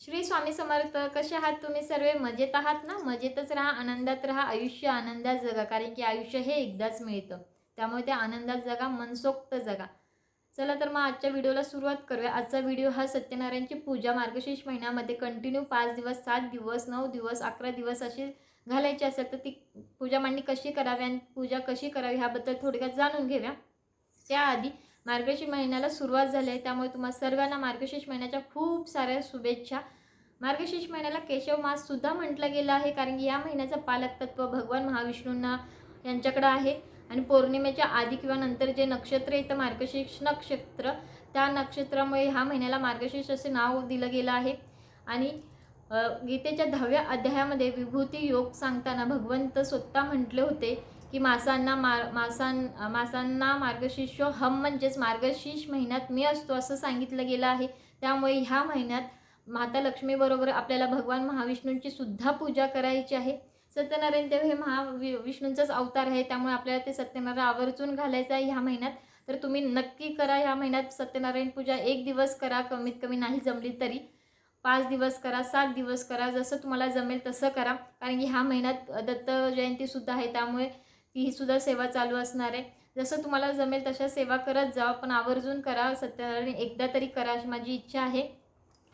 श्री स्वामी समर्थ कसे आहात तुम्ही सर्व? मजेत आहात ना? मजेतच राहा आनंदात राहा. आयुष्य आनंदात जगा कारण की आयुष्य हे एकदाच मिळतं. त्यामुळे त्या आनंदात जगा मनसोक्त जगा. चला तर मग आजच्या व्हिडिओला सुरुवात करूया. आजचा व्हिडिओ हा सत्यनारायणची पूजा मार्गशीर्ष महिन्यामध्ये कंटिन्यू पाच दिवस सात दिवस नऊ दिवस अकरा दिवस अशी घालायची असेल तर ती पूजा मांडणी कशी करावी आणि पूजा कशी करावी ह्याबद्दल थोडक्यात जाणून घेऊया. त्याआधी मार्गशीर्ष महिन्याला सुरुवात झाली आहे. त्यामुळे तुम्हा सर्वांना मार्गशीर्ष महिन्याच्या खूप साऱ्या शुभेच्छा. मार्गशीर्ष महिन्याला केशव मास सुद्धा म्हटलं गेलं आहे कारण की या महिन्याचं पालक तत्व भगवान महाविष्णूंना यांच्याकडं आहे. आणि पौर्णिमेच्या आधी किंवा नंतर जे नक्षत्र येतं मार्गशीर्ष नक्षत्र त्या नक्षत्रामुळे ह्या महिन्याला मार्गशीर्ष असे नाव दिलं गेलं आहे. आणि गीतेच्या दहाव्या अध्यायामध्ये विभूती योग सांगताना भगवंत स्वतः म्हटले होते की मासांना मार मासां मासांना मार्गशीर्ष हम म्हणजेच मार्गशीर्ष महिन्यात मी असतो असं सांगितलं गेलं आहे. त्यामुळे ह्या महिन्यात माता लक्ष्मीबरोबर आपल्याला भगवान महाविष्णूंची सुद्धा पूजा करायची आहे. सत्यनारायण देव हे महावि विष्णूंचाच अवतार आहे. त्यामुळे आपल्याला ते सत्यनारायण आवर्जून घालायचं आहे ह्या महिन्यात. तर तुम्ही नक्की करा ह्या महिन्यात सत्यनारायण पूजा. एक दिवस करा कमीत कमी नाही जमली तरी. पाच दिवस करा सात दिवस करा. जसं तुम्हाला जमेल तसं करा. कारण की ह्या महिन्यात दत्त जयंतीसुद्धा आहे. त्यामुळे ही सुद्धा सेवा चालू असणार आहे. जसं तुम्हाला जमेल तशा सेवा करत जा पण आवर्जून करा सत्यनारायण. एकदा तरी करा अशी माझी इच्छा आहे.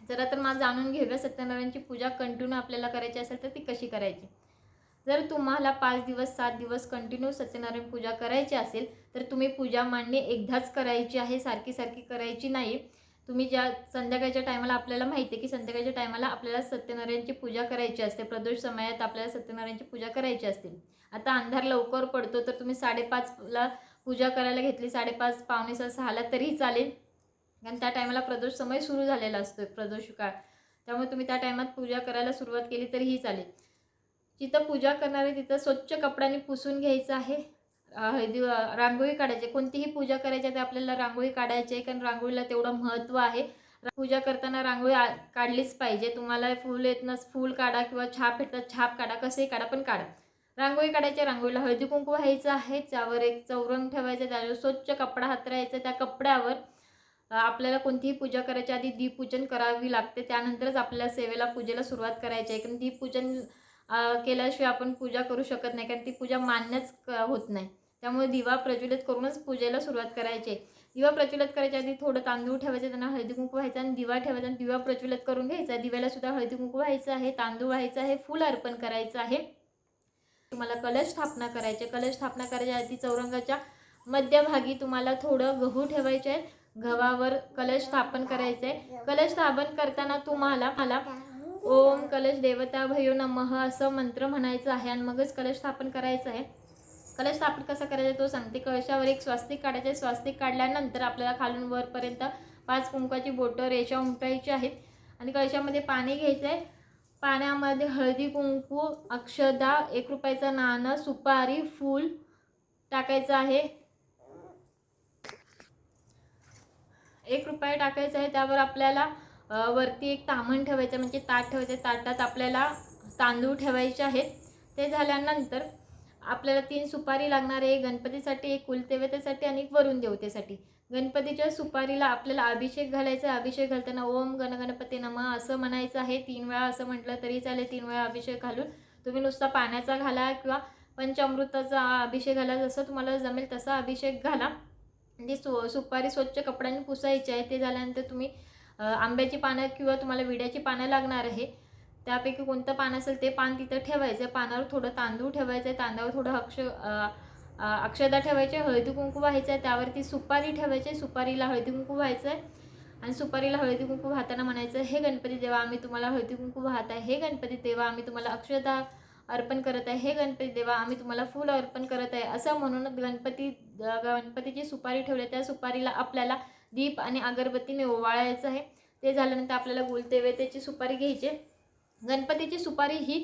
जरा तर मला जाणून घेऊया सत्यनारायणची पूजा कंटिन्यू आपल्याला करायची असेल तर ती कशी करायची? जर तुम्हाला पाच दिवस सात दिवस कंटिन्यू सत्यनारायण पूजा करायची असेल तर तुम्ही पूजा मांडणी एकदाच करायची आहे सारखी सारखी करायची नाही. तुम्ही ज्या संध्याकाळच्या टायमाला आपल्याला माहिती आहे की संध्याकाळच्या टायमाला आपल्याला सत्यनारायणची पूजा करायची असते. प्रदोष समयात आपल्याला सत्यनारायणची पूजा करायची असते. आता अंधार लवकर पडतो तर तुम्ही साडेपाचला पूजा करायला घेतली साडेपाच पावणे सहा सहाला तरीही चालेल. कारण त्या टायमाला प्रदोष समय सुरू झालेला असतो प्रदोष काळ. त्यामुळे तुम्ही त्या टायमात पूजा करायला सुरुवात केली तरीही चालेल. जिथं पूजा करणारे तिथं स्वच्छ कपड्याने पुसून घ्यायचं आहे. हळदी रांगोळी काढायची कोणतीही पूजा करायची आहे ते आपल्याला रांगोळी काढायची आहे कारण रांगोळीला तेवढं महत्त्व आहे. पूजा करताना रांगोळी आ- काढलीच पाहिजे. तुम्हाला फूल येत नस फूल काढा किंवा छाप येतात छाप काढा कसंही काढा पण काढा. रांगोळी काढायची रांगोळीला हळदी कुंकू व्हायचं आहे. त्यावर एक चौरंग ठेवायचं त्यावर स्वच्छ कपडा हातरायचा. त्या कपड्यावर आपल्याला कोणतीही पूजा करायच्या आधी दीपपूजन करावी लागते. त्यानंतरच आपल्याला सेवेला पूजेला सुरुवात करायची आहे. कारण दीपपूजन केल्याशिवाय आपण पूजा करू शकत नाही. कारण ती पूजा मान्यच क- होत नाही. त्यामुळे दिवा प्रज्वलित करूनच पूजेला सुरुवात करायची आहे. दिवा प्रज्वलित करायच्या आधी थोडं तांदूळ ठेवायचे त्यांना हळदी कुंकू व्हायचं आणि दिवा ठेवायचा आणि दिवा प्रज्वलित करून घ्यायचा. दिव्याला सुद्धा हळदी कुंकू व्हायचं आहे तांदूळ व्हायचं आहे फूल अर्पण करायचं आहे. तुम्हाला कलश स्थापना करायचे कलश स्थापना करायच्या आधी चौरंगाच्या मध्यभागी तुम्हाला थोडं गहू ठेवायचे आहे. गव्हावर कलश स्थापन करायचं आहे. कलश स्थापन करताना तुम्हाला मला ओम कलश देवता भयो नमः असं मंत्र म्हणायचं आहे आणि मगच कलश स्थापन करायचं आहे. कलश स्थापन कसा करायचा तो सांगते. कलशावर एक स्वास्तिक काढायचे स्वास्तिक काढल्यानंतर आपल्याला खालून वरपर्यंत पाच कुंकाची बोटं रेषा उमटायची आहेत. आणि कलशामध्ये पाणी घ्यायचं आहे. पाण्यामध्ये हळदी कुंकू अक्षदा एक रुपयाचं नाणं सुपारी फूल टाकायचं आहे. एक रुपया टाकायचा आहे त्यावर आपल्याला वरती एक तामण ठेवायचं म्हणजे ताट ठेवायचं ताटात आपल्याला तांदूळ ठेवायचे आहेत. ते झाल्यानंतर आपल्याला तीन सुपारी लागणार आहे गणपतीसाठी एक कुलदेवतेसाठी आणि एक वरुण देवतेसाठी. गणपतीच्या सुपारीला आपल्याला अभिषेक घालायचा आहे अभिषेक घालताना ओम गणगणपती नमः असं म्हणायचं आहे. तीन वेळा असं म्हटलं तरी चालेल तीन वेळा अभिषेक घालून तुम्ही नुसता पाण्याचा घाला किंवा पंचामृताचा अभिषेक घाला जसं तुम्हाला जमेल तसा अभिषेक घाला. जी सु सुपारी स्वच्छ कपड्याने पुसायची आहे ते झाल्यानंतर तुम्ही आंब्याची पानं किंवा तुम्हाला विड्याची पानं लागणार आहे. त्यापैकी कोणतं पान असेल ते पान तिथं ठेवायचं पानावर थोडं तांदूळ ठेवायचं आहे. तांदळावर थोडं अक्ष अक्षदा ठेवायचे हळदी कुंकू व्हायचं आहे. त्यावरती सुपारी ठेवायची सुपारीला हळदी कुंकू व्हायचं आहे. आणि सुपारीला हळदी कुंकू वाहताना म्हणायचं हे गणपती देवा आम्ही तुम्हाला हळदी कुंकू वाहत आहे. हे गणपती देवा आम्ही तुम्हाला अक्षदा अर्पण करत आहे. हे गणपती देवा आम्ही तुम्हाला फुल अर्पण करत आहे. असं म्हणून गणपती गणपतीची सुपारी ठेवली त्या सुपारीला आपल्याला दीप आणि अगरबत्तीने ओवाळायचं आहे. ते झाल्यानंतर आपल्याला गुलदेवतेची सुपारी घ्यायची आहे. गणपतीची सुपारी ही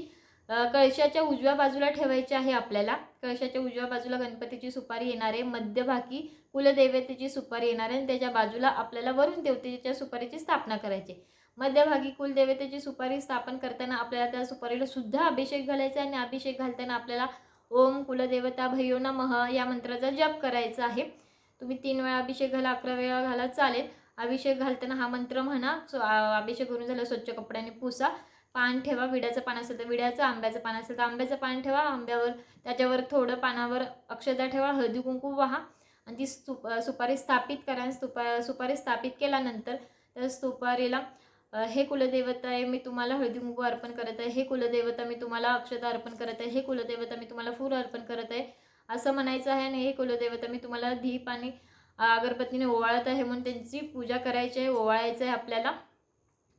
कळशाच्या उजव्या बाजूला ठेवायची आहे आपल्याला. कळशाच्या उजव्या बाजूला गणपतीची सुपारी येणार आहे. मध्यभागी कुलदेवतेची सुपारी येणार आहे आणि त्याच्या बाजूला आपल्याला वरुण देवतेच्या सुपारीची स्थापना करायची मध्यभागी कुलदेवतेची सुपारी स्थापन करताना आपल्याला त्या सुपारीला सुद्धा अभिषेक घालायचा आहे आणि अभिषेक घालताना आपल्याला ओम कुलदेवता भयो नमः या मंत्राचा जप करायचा आहे. तुम्ही तीन वेळा अभिषेक घाला अकरा वेळा घाला चालेल. अभिषेक घालताना हा मंत्र म्हणा अभिषेक करून झालं स्वच्छ कपड्याने पुसा. पान ठेवा विड्याचं पान असेल तर विड्याचं आंब्याचं पान असेल तर आंब्याचं पान ठेवा आंब्यावर त्याच्यावर थोडं पानावर अक्षता ठेवा हळदी कुंकू वाहा. आणि ती सुप सुपारी स्थापित करा आणि सुपा सुपारी स्थापित केल्यानंतर त्या सुपारीला हे कुलदेवता आहे मी तुम्हाला हळदी कुंकू अर्पण करत आहे हे कुलदेवता मी तुम्हाला अक्षता अर्पण करत आहे हे कुलदेवता मी तुम्हाला फूल अर्पण करत आहे असं म्हणायचं आहे आणि हे कुलदेवता मी तुम्हाला धीप आणि अगरबत्तीने ओवाळत आहे म्हणून त्यांची पूजा करायची आहे ओवाळायचं आहे आपल्याला.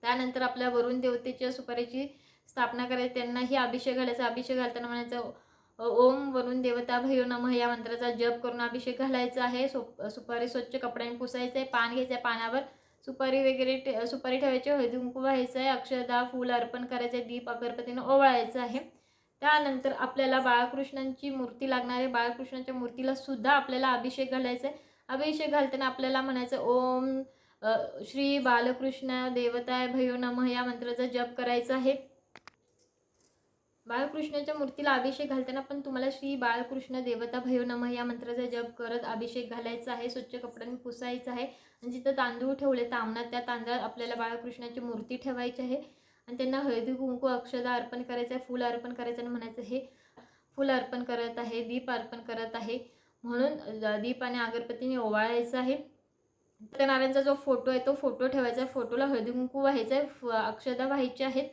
त्यानंतर आपल्या वरुण देवतेच्या सुपारीची स्थापना करायची. त्यांनाही अभिषेक घालायचा. अभिषेक घालताना म्हणायचं ओम वरुण देवता भयो नमः. या मंत्राचा जप करून अभिषेक घालायचा आहे. सो सुपारी स्वच्छ कपड्याने पुसायचं आहे पान घ्यायचं आहे पानावर सुपारी वगैरे ठे सुपारी ठेवायची हळदी कुंकू व्हायचं आहे अक्षदा फूल अर्पण करायचं आहे दीप अगरबत्तीनं ओवाळायचं आहे. त्यानंतर आपल्याला बाळकृष्णांची मूर्ती लागणार आहे. बाळकृष्णाच्या मूर्तीला सुद्धा आपल्याला अभिषेक घालायचा आहे. अभिषेक घालताना आपल्याला म्हणायचं ओम श्री बालकृष्ण देवताय भयो नमः या मंत्राचा जप करायचा आहे. बाळकृष्णाच्या मूर्तीला अभिषेक घालताना पण तुम्हाला श्री बाळकृष्ण देवता भयो नमः या मंत्राचा जप करत अभिषेक घालायचा आहे. स्वच्छ कपड्यांनी पुसायचं आहे. आणि जिथं तांदूळ ठेवले तामणात त्या तांदळात आपल्याला बाळकृष्णाची मूर्ती ठेवायची आहे. आणि त्यांना हळदी कुंकू अक्षदा अर्पण करायचं आहे. फूल अर्पण करायचं आणि म्हणायचं हे फूल अर्पण करत आहे दीप अर्पण करत आहे. म्हणून दीप आणि अगरबत्तीने ओवाळायचं आहे. सत्यनारायणचा जो फोटो आहे तो फोटो ठेवायचा आहे. फोटोला हळदीकुंकू व्हायचा व्हायचं आहे फ- अक्षदा व्हायच्या आहेत.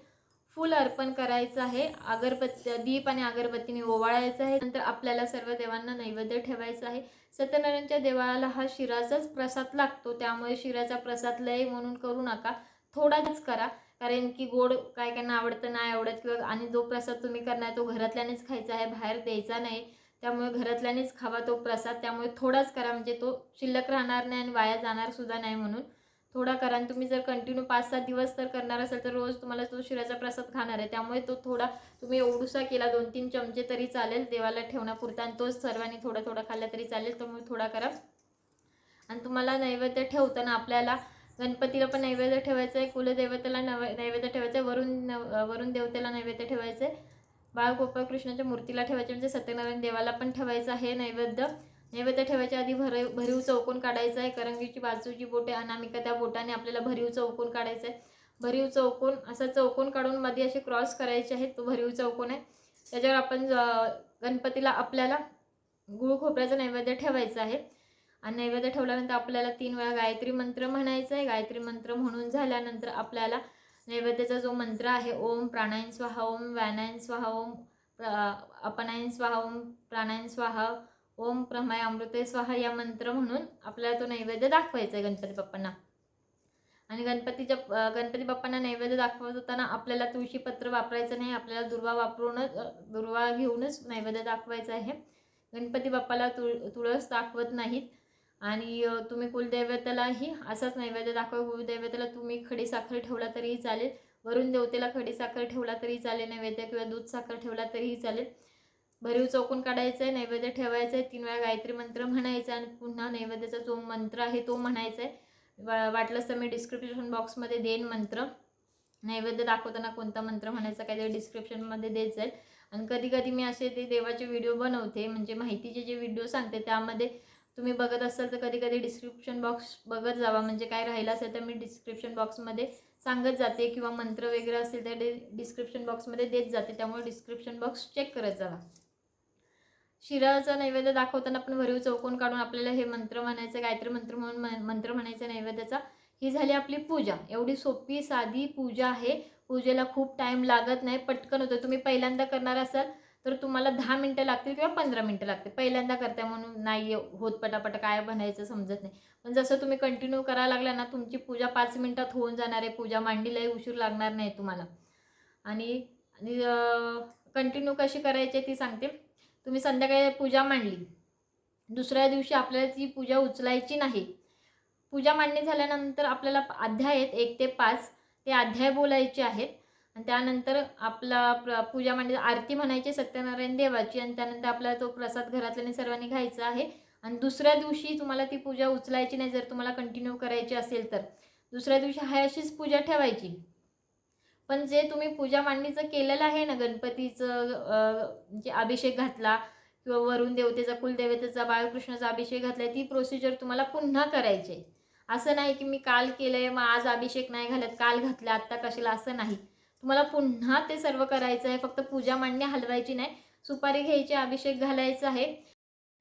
फूल अर्पण करायचं आहे. अगरबत्ती दीप आणि अगरबत्तीने ओवाळायचं आहे. नंतर आपल्याला सर्व देवांना नैवेद्य ठेवायचं आहे. सत्यनारायणच्या देवाला हा शिराचाच प्रसाद लागतो. त्यामुळे शिराचा प्रसाद लय म्हणून करू नका. थोडाच करा. कारण की गोड काय काय आवडतं नाही आवडत किंवा आणि जो प्रसाद तुम्ही करणार तो घरातल्यानेच खायचा आहे बाहेर द्यायचा नाही. त्यामुळे घरातल्यानेच खावा तो प्रसाद. त्यामुळे थोडाच करा म्हणजे तो शिल्लक राहणार नाही आणि वाया जाणार सुद्धा नाही म्हणून. थोडा करा आणि तुम्ही जर कंटिन्यू पाच सात दिवस तर करणार असाल तर रोज तुम्हाला तो शिराचा प्रसाद खाणार आहे. त्यामुळे तो थोडा तुम्ही एवढूसा केला दोन तीन चमचे तरी चालेल देवाला ठेवण्यापुरता आणि तोच सर्वांनी थोडा थोडा खाल्ला तरी चालेल त्यामुळे थोडा करा. आणि तुम्हाला नैवेद्य ठेवताना आपल्याला गणपतीला पण नैवेद्य ठेवायचं आहे कुलदेवतेला नव नैवेद्य ठेवायचं आहे वरुण नव वरुण देवतेला नैवेद्य ठेवायचं आहे बाळ गोपाळ कृष्णाच्या मूर्तीला ठेवायचे म्हणजे सत्यनारायण देवाला पण ठेवायचं आहे नैवेद्य. नैवेद्य ठेवायच्या आधी भर भरीव चौकोन काढायचा आहे. करंगीची बाजूची बोटे अनामिका त्या बोटाने आपल्याला भरीव चौकोन काढायचा आहे. भरीव चौकोन असा चौकोन काढून मध्ये असे क्रॉस करायचे आहेत. तो भरीव चौकोन आहे. त्याच्यावर आपण ज- गणपतीला आपल्याला गुळ खोबऱ्याचा नैवेद्य ठेवायचा आहे. आणि नैवेद्य ठेवल्यानंतर आपल्याला तीन वेळा गायत्री मंत्र म्हणायचं आहे. गायत्री मंत्र म्हणून झाल्यानंतर आपल्याला नैवेद्याचा जो मंत्र आहे ओम प्राणायन स्वाहा ओम व्यानायन स्वाहा ओम प्र- अपनायन स्वाहा ओम प्राणायन स्वाहा ओम प्रमाय अमृते स्वाहा या मंत्र म्हणून आपल्याला तो नैवेद्य दाखवायचा आहे गणपती बाप्पांना. आणि गणपतीच्या गणपती बाप्पांना नैवेद्य दाखवत होताना आपल्याला तुळशीपत्र वापरायचं नाही आपल्याला दुर्वा वापरूनच दुर्वा घेऊनच नैवेद्य दाखवायचं आहे. गणपती बाप्पाला तुळ तुळस दाखवत नाहीत. आणि तुम्ही कुलदैवतालाही असाच नैवेद्य दाखवा. कुलदैवताला तुम्ही खडी साखर ठेवला तरीही चालेल. वरून देवतेला खडी साखर ठेवला तरी चालेल. नैवेद्य किंवा दूध साखर ठेवला तरीही चालेल. भरीव चौकून काढायचं आहे नैवेद्य ठेवायचं आहे तीन वेळा गायत्री मंत्र म्हणायचा आणि पुन्हा नैवेद्याचा जो मंत्र आहे तो म्हणायचा आहे वा वाटलंच तर मी डिस्क्रिप्शन बॉक्समध्ये देईन मंत्र. नैवेद्य दाखवताना कोणता मंत्र म्हणायचा काहीतरी डिस्क्रिप्शनमध्ये देत जाईल. आणि कधी कधी मी असे ते देवाचे व्हिडिओ बनवते. म्हणजे माहितीचे जे व्हिडिओ सांगते त्यामध्ये तुम्ही बघत असाल तर कधी कधी डिस्क्रिप्शन बॉक्स बघत जावा. म्हणजे काय राहिलं असेल तर मी डिस्क्रिप्शन बॉक्समध्ये सांगत जाते किंवा मंत्र वगैरे असेल तर डि डिस्क्रिप्शन बॉक्समध्ये देत जाते. त्यामुळे डिस्क्रिप्शन बॉक्स चेक करत जावा. शिराचा नैवेद्य दाखवताना आपण भरीव चौकोन काढून आपल्याला हे मंत्र म्हणायचं गायत्री मंत्र म्हणून मंत्र म्हणायचं नैवेद्याचा. ही झाली आपली पूजा. एवढी सोपी साधी पूजा आहे. पूजेला खूप टाईम लागत नाही. पटकन होतं. तुम्ही पहिल्यांदा करणार असाल तर तुम्हाला दहा मिनटं लागतील किंवा पंधरा मिनटं लागतील. पहिल्यांदा करताय म्हणून नाही होत पटापट काय बनायचं समजत नाही. पण जसं तुम्ही कंटिन्यू करायला लागला ना तुमची पूजा पाच मिनटात होऊन जाणार आहे. पूजा मांडीलाही उशीर लागणार नाही तुम्हाला. आणि कंटिन्यू कशी करायची आहे ती सांगते. तुम्ही संध्याकाळी पूजा मांडली. दुसऱ्या दिवशी आपल्याला ती पूजा उचलायची नाही. पूजा मांडणी झाल्यानंतर आपल्याला अध्याय आहेत एक ते पाच. ते अध्याय बोलायचे आहेत. आणि त्यानंतर आपला प्र पूजा म्हणजे आरती म्हणायची सत्यनारायण देवाची आणि त्यानंतर आपला तो प्रसाद घरातल्याने सर्वांनी घ्यायचा आहे. आणि दुसऱ्या दिवशी तुम्हाला ती पूजा उचलायची नाही जर तुम्हाला कंटिन्यू करायची असेल तर. दुसऱ्या दिवशी हाय अशीच पूजा ठेवायची. पण जे तुम्ही पूजा मांडणीचं केलेलं आहे ना गणपतीचं जे अभिषेक घातला किंवा वरुण देवतेचा कुलदेवतेचा बाळकृष्णाचा अभिषेक घातला ती प्रोसिजर तुम्हाला पुन्हा करायची आहे. असं नाही की मी काल केलंय मग आज अभिषेक नाही घालत काल घातला आत्ता कशाला असं नाही. तुम्हाला पुन्हा ते सर्व करायचं आहे. फक्त पूजा मांडणी हलवायची नाही. सुपारी घ्यायची अभिषेक घालायचा आहे.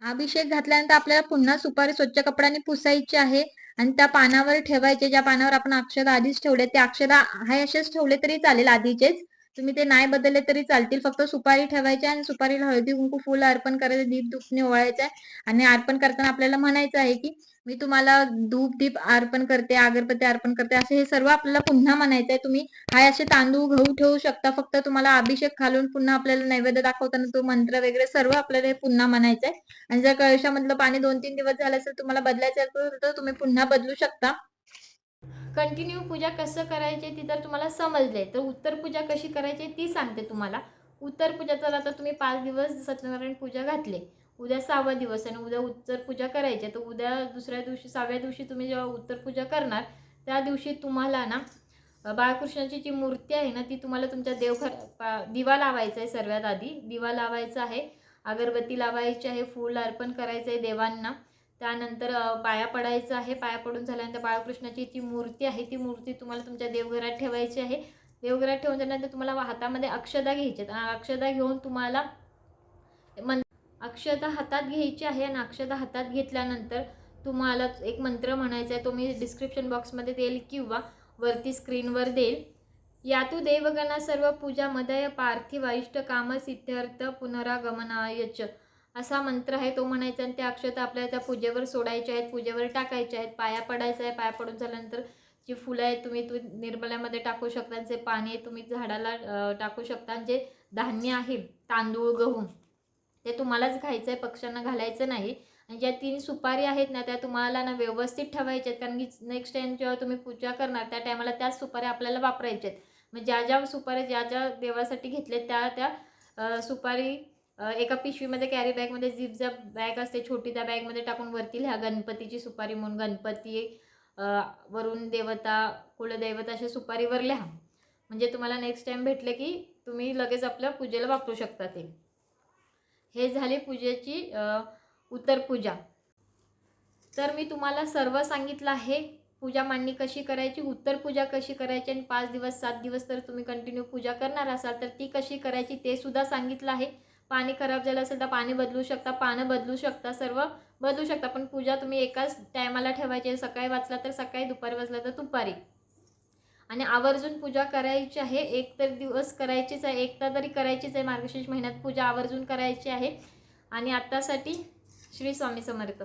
अभिषेक घातल्यानंतर आपल्याला पुन्हा सुपारी स्वच्छ कपड्याने पुसायची आहे. आणि त्या पानावर ठेवायचे. ज्या पानावर आपण अक्षदा आधीच ठेवले ते अक्षदा हाय असेच ठेवले तरी चालेल आधीचेच. तुम्ही ते नाही बदलले तरी चालतील. फक्त सुपारी ठेवायची आणि सुपारीला हळदी कुंकू फुल अर्पण करायचं दीप धूपने ओवाळायचं आहे आणि अर्पण करताना आपल्याला म्हणायचं आहे की मी तुम्हाला धूप दीप अर्पण करते अगरबत्ती अर्पण करते असे हे सर्व आपल्याला पुन्हा म्हणायचं आहे. तुम्ही हाय असे तांदूळ गहू ठेवू शकता. फक्त तुम्हाला अभिषेक घालून पुन्हा आपल्याला नैवेद्य दाखवताना तो मंत्र वगैरे सर्व आपल्याला हे पुन्हा म्हणायचं आहे. आणि जर कळशामधलं पाणी दोन तीन दिवस झालं असेल तुम्हाला बदलायचं असेल तर तुम्ही पुन्हा बदलू शकता. कंटिन्यू पूजा कसं करायची ती जर तुम्हाला समजले. तर उत्तर पूजा कशी करायची ती सांगते तुम्हाला. उत्तर पूजा तर आता तुम्ही पाच दिवस सत्यनारायण पूजा घातले उद्या सहावा दिवस आणि उद्या उत्तर पूजा करायची आहे. तर उद्या दुसऱ्या दिवशी सहाव्या दिवशी तुम्ही जेव्हा उत्तर पूजा करणार त्या दिवशी तुम्हाला ना बाळकृष्णाची जी मूर्ती आहे ना ती तुम्हाला तुमच्या देवघर दिवा लावायचा आहे सर्वात आधी. दिवा लावायचा आहे अगरबत्ती लावायची आहे फूल अर्पण करायचं आहे देवांना. त्यानंतर पाया पडायचं आहे. पाया पडून झाल्यानंतर बाळकृष्णाची जी मूर्ती आहे ती मूर्ती तुम्हाला तुमच्या देवघरात ठेवायची आहे. देवघरात ठेवून झाल्यानंतर तुम्हाला हातामध्ये अक्षदा घ्यायची आहेत. अक्षदा घेऊन तुम्हाला मन अक्षदा हातात घ्यायची आहे. आणि अक्षदा हातात घेतल्यानंतर तुम्हाला एक मंत्र म्हणायचा आहे. तो मी डिस्क्रिप्शन बॉक्समध्ये देईल किंवा वरती स्क्रीनवर देईल. यातू देवगणा सर्व पूजा मदय पार्थिव इष्ट काम सिद्ध्यर्थ पुनरागमनायच असा मंत्र आहे तो म्हणायचा आणि त्या अक्षता आपल्याला त्या पूजेवर सोडायच्या आहेत पूजेवर टाकायच्या आहेत. पाया पडायचा आहे पाया पडून झाल्यानंतर जी फुलं आहेत तुम्ही तु निर्मल्यामध्ये टाकू शकता जे पाणी आहे तुम्ही झाडाला टाकू शकता जे धान्य आहे तांदूळ गहू ते तुम्हालाच घ्यायचं आहे पक्ष्यांना घालायचं नाही. आणि ज्या तीन सुपारी आहेत ना त्या तुम्हाला ना व्यवस्थित ठेवायच्या आहेत. कारण की नेक्स्ट टाइम जेव्हा तुम्ही पूजा करणार त्या टायमाला त्याच सुपाऱ्या आपल्याला वापरायच्या आहेत. मग ज्या ज्या सुपाऱ्या ज्या ज्या देवासाठी घेतल्या त्या त्या सुपारी एका पिशवीमध्ये कॅरी बॅगमध्ये झिप बॅग असते छोटी त्या बॅगमध्ये टाकून वरती लिहा गणपतीची सुपारी म्हणून गणपती वरून देवता कुलदैवता अशा सुपारीवर लिहा. म्हणजे तुम्हाला नेक्स्ट टाईम भेटले की तुम्ही लगेच आपल्या पूजेला वापरू शकता ते. हे झाले पूजेची उत्तर पूजा. तर मी तुम्हाला सर्व सांगितलं आहे पूजा मांडणी कशी करायची उत्तर पूजा कशी करायची आणि पाच दिवस सात दिवस तर तुम्ही कंटिन्यू पूजा करणार असाल तर ती कशी करायची ते सुद्धा सांगितलं आहे. पाणी खराब झालं असेल तर पाणी बदलू शकता पानं बदलू शकता सर्व बदलू शकता. पण पूजा तुम्ही एकाच टायमाला ठेवायची आहे. सकाळी वाचला तर सकाळी दुपारी वाचला तर दुपारी. आणि आवर्जून पूजा करायची आहे एक तर दिवस करायचीच आहे एकदा तरी करायचीच आहे मार्गशीर्ष महिन्यात पूजा आवर्जून करायची आहे. आणि आत्तासाठी श्री स्वामी समर्थ.